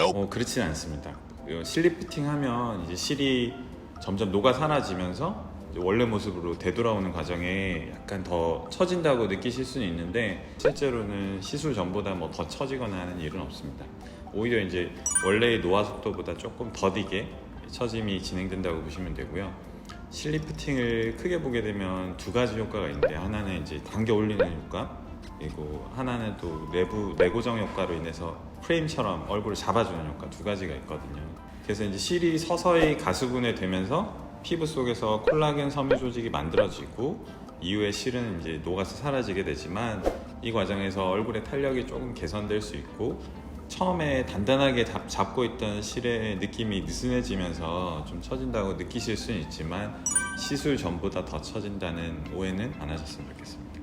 어, 그렇지는 않습니다. 요 실리 피팅하면 이제 실이 점점 녹아 사라지면서 원래 모습으로 되돌아오는 과정에 약간 더 처진다고 느끼실 수는 있는데 실제로는 시술 전보다 뭐 더 처지거나 하는 일은 없습니다. 오히려 이제 원래의 노화 속도보다 조금 더디게 처짐이 진행된다고 보시면 되고요. 실리 피팅을 크게 보게 되면 두 가지 효과가 있는데 하나는 이제 당겨 올리는 효과 그리고 하나는 또 내부 내고정 효과로 인해서 프레임처럼 얼굴을 잡아주는 효과 두 가지가 있거든요. 그래서 이제 실이 서서히 가수분해 되면서 피부 속에서 콜라겐 섬유 조직이 만들어지고 이후에 실은 이제 녹아서 사라지게 되지만 이 과정에서 얼굴의 탄력이 조금 개선될 수 있고 처음에 단단하게 잡, 잡고 있던 실의 느낌이 느슨해지면서 좀 처진다고 느끼실 수는 있지만 시술 전보다 더 처진다는 오해는 안 하셨으면 좋겠습니다.